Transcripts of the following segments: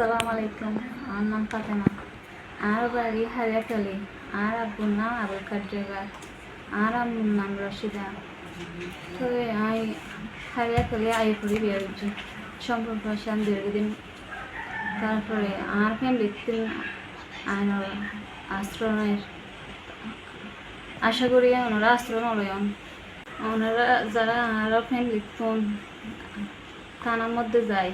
আসসালামু আলাইকুম। আমার নাম ফাতেমা। আর বাড়ি হারিয়াখালী আর আব্বুর নাম আবুল কাদ্রেবার আর আম্মুর নাম রশিদা। তো আমি হারিয়াখালী আই করি বিয়ে করছি। সম্পর্ক সান দীর্ঘদিন। তারপরে আর ফ্যামিলিতে আইনের আশ্রমের। আশা করি ওনারা আশ্রয় নলয়ন ওনারা যারা আর ফ্যামিলি ফোন থানার মধ্যে যায়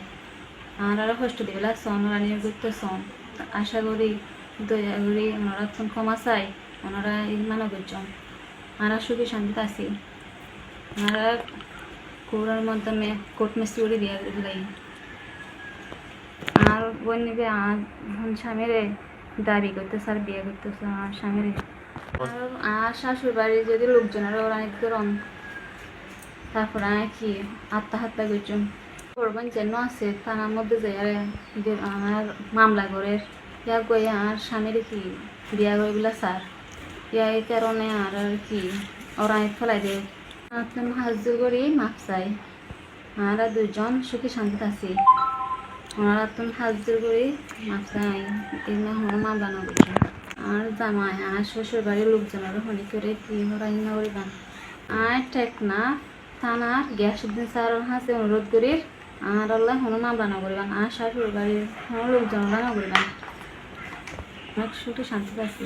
আরও কষ্ট দিবে, লাগছে ওনারা নিয়ে করতেছন আশা করি, দয়া করি ওনারা ক্ষমা চাই, ওনারা মানব করছেন আর সুখী শান্তিতে আছি। ওনারা কোরার মাধ্যমে কোর্ট মিস্ত্রি করে করে দিলাই আর বোন নিবে, আর স্বামীরে দাবি করতেছে আর বিয়ে করতেছে আর স্বামীরে। আর শাশুড় বাড়ির যদি লোকজনেরা ওরা অনেক করন তারপর কি আত্মহত্যা করছেন। করবেন যেন আছে থানার মধ্যে বে- আমার মামলা করে, ইয়া গই আর স্বামীর কি বিয়া করে স্যার, ইয়া এই কারণে আর কি ওরা ফেলাই দেয় আপনি হাজুর করি মাপ চাই। আর দুজন সুখী শান্তিতে আছি। ওনারা তুমি হাজুর করি মাপ চাই। এগুলো হলো মামলা না করছে আর জামাই, আর শ্বশুর বাড়ির লোকজনের হনি করে কি ইন্না করিবান আর ঠেক না থানার গ্যাস দিন স্যার হাসে অনুরোধ করি আর আল্লাহ হনো মামলা রান্না করিবান আর শাশুড়ি বাড়ির হনো লোকজন রান্না করিবান। অনেক সুখী শান্তিতে আছি